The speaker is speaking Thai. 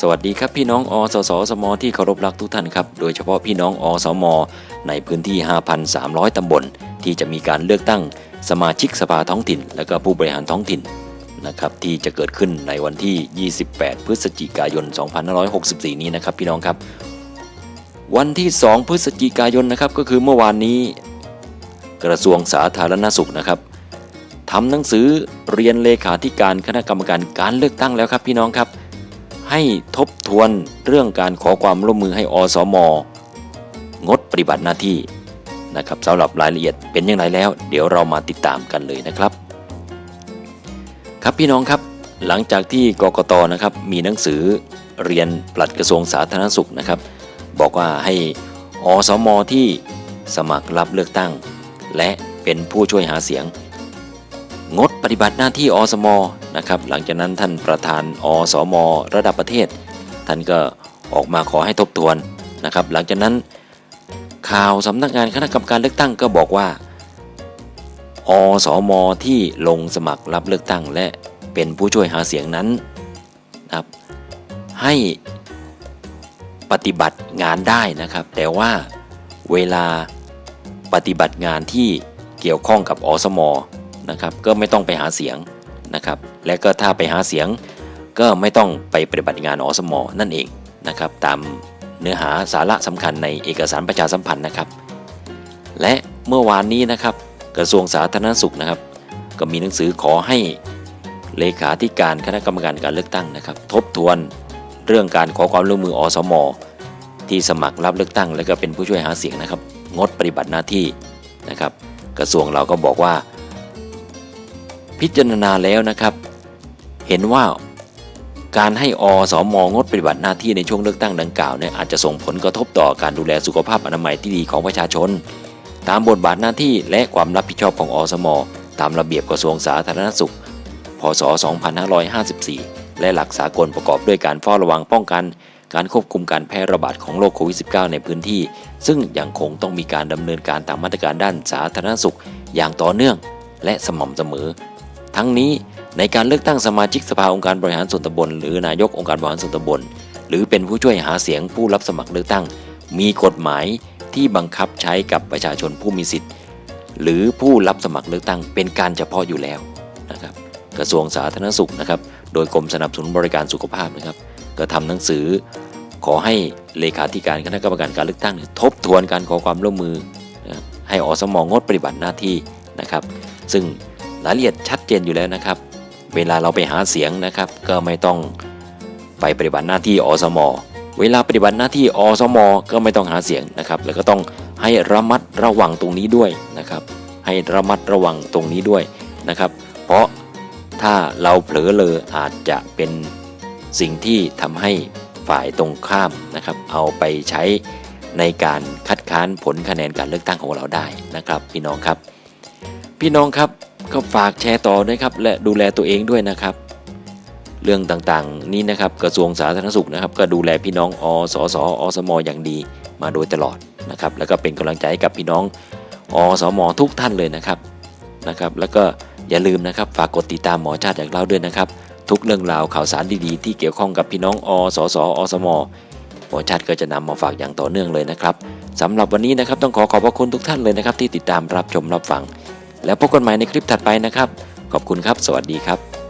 สวัสดีครับพี่น้องอสสสมที่เคารพรักทุกท่านครับ โดยเฉพาะพี่น้องอสม ในพื้นที่ 5,300 ตำบล ที่จะมีการเลือกตั้งสมาชิกสภาท้องถิ่น และก็ผู้บริหารท้องถิ่นนะครับที่จะเกิดขึ้นในวันที่ 28 พฤศจิกายน 2564 นี้นะครับพี่น้องครับ วันที่ 2 พฤศจิกายนนะครับก็คือเมื่อวานนี้ กระทรวงสาธารณสุขนะครับ ทำหนังสือเรียนเลขาธิการคณะกรรมการการเลือกตั้งแล้วครับพี่น้องครับ ให้ทบทวนเรื่องการขอความร่วมมือให้อสม งดปฏิบัติหน้าที่นะครับสำหรับรายละเอียดเป็นอย่างไรแล้ว เดี๋ยวเรามาติดตามกันเลยนะครับ ครับพี่น้องครับ หลังจากที่กกตนะครับมีหนังสือเรียนปลัดกระทรวงสาธารณสุขนะครับ บอกว่าให้อสมที่สมัครรับเลือกตั้ง และเป็นผู้ช่วยหาเสียง งดปฏิบัติหน้าที่อสมนะครับหลังจากนั้นท่านประธานอสมระดับประเทศ ท่านก็ออกมาขอให้ทบทวนนะครับหลังจากนั้นข่าวสำนักงานคณะกรรมการเลือกตั้งก็บอกว่า อสมที่ลงสมัครรับเลือกตั้ง และเป็นผู้ช่วยหาเสียงนั้นนะครับให้ปฏิบัติงานได้นะครับ แต่ว่าเวลาปฏิบัติงานที่เกี่ยวข้องกับอสม นะครับก็ไม่ต้องไปหาเสียงนะครับและก็ถ้าไปหาเสียงก็ไม่ต้องไปปฏิบัติงานอสมนั่นเองนะครับตามเนื้อหาสาระสำคัญในเอกสารประชาสัมพันธ์นะครับ และเมื่อวานนี้นะครับกระทรวงสาธารณสุขนะครับ ก็มีหนังสือขอให้เลขาธิการคณะกรรมการการเลือกตั้งนะครับ ทบทวนเรื่องการขอความร่วมมืออสมที่สมัครรับเลือกตั้ง และก็เป็นผู้ช่วยหาเสียงนะครับ งดปฏิบัติหน้าที่นะครับ กระทรวงเราก็บอกว่า พิจารณาแล้วนะครับ เห็นว่าการให้อสมงดปฏิบัติหน้าที่ในช่วงเลือกตั้งดังกล่าวเนี่ยอาจจะส่งผลกระทบต่อการดูแลสุขภาพอนามัยที่ดีของประชาชน ตามบทบาทหน้าที่และความรับผิดชอบของอสม ตามระเบียบกระทรวงสาธารณสุข พศ 2554 และหลักสากลประกอบด้วยการเฝ้าระวังป้องกัน การควบคุมการแพร่ระบาดของโรคโควิด -19 ในพื้นที่ ซึ่งยังคงต้องมีการดำเนินการตามมาตรการด้านสาธารณสุข อย่างต่อเนื่อง และสม่ำเสมอ ทั้งนี้ในการเลือกตั้งสมาชิกสภาองค์การบริหารส่วนตำบลหรือนายกองค์การบริหารส่วนตำบล หรือเป็นผู้ช่วยหาเสียงผู้รับสมัครเลือกตั้ง มีกฎหมายที่บังคับใช้กับประชาชนผู้มีสิทธิ์ หรือผู้รับสมัครเลือกตั้ง เป็นการเฉพาะอยู่แล้วนะครับ กระทรวงสาธารณสุขนะครับ โดยกรมสนับสนุนบริการสุขภาพนะครับ ก็ทำหนังสือ ขอให้เลขาธิการคณะกรรมการการเลือกตั้ง ทบทวนการขอความร่วมมือ ให้อสมองดปฏิบัติหน้าที่นะครับ ซึ่งรายละเอียดชัด เจนอยู่แล้วนะครับ เวลาเราไปหาเสียงนะครับ ก็ไม่ต้องไปปฏิบัติหน้าที่อสม เวลาปฏิบัติหน้าที่อสม ก็ไม่ต้องหาเสียงนะครับ แล้วก็ต้องให้ระมัดระวังตรงนี้ด้วยนะครับ ให้ระมัดระวังตรงนี้ด้วยนะครับ เพราะถ้าเราเผลอเลออาจจะเป็นสิ่งที่ทำให้ฝ่ายตรงข้ามนะครับ เอาไปใช้ในการคัดค้านผลคะแนนการเลือกตั้งของเราได้นะครับ พี่น้องครับ พี่น้องครับ ก็ฝากแชร์ต่อด้ครับและดูแลตัวเองด้วยนะครับ เรื่องต่างๆนี้นะครับกระทรวงสาธารณสุขนะครับ ก็ดูแลพี่น้องอสสอสมอย่างดีมาโดยตลอดนะครับ แล้วก็เป็นกำลังใจให้กับพี่น้องอสมทุกท่านเลยนะครับนะครับ แล้วก็อย่าลืมนะครับฝากกดติดตามหมอชาติอย่างเราด้วยนะครับ ทุกเรื่องราวข่าวสารดีๆ ที่เกี่ยวข้องกับพี่น้องอสสอสมหมอชาติก็จะนำมาฝากอย่างต่อเนื่องเลยนะครับสำหรับวันนี้นะครับต้องขอขอบพระคุณทุกท่านเลยนะครับ ที่ติดตามรับชมรับฟัง แล้วพบกันใหม่ในคลิปถัดไปนะครับ ขอบคุณครับ สวัสดีครับ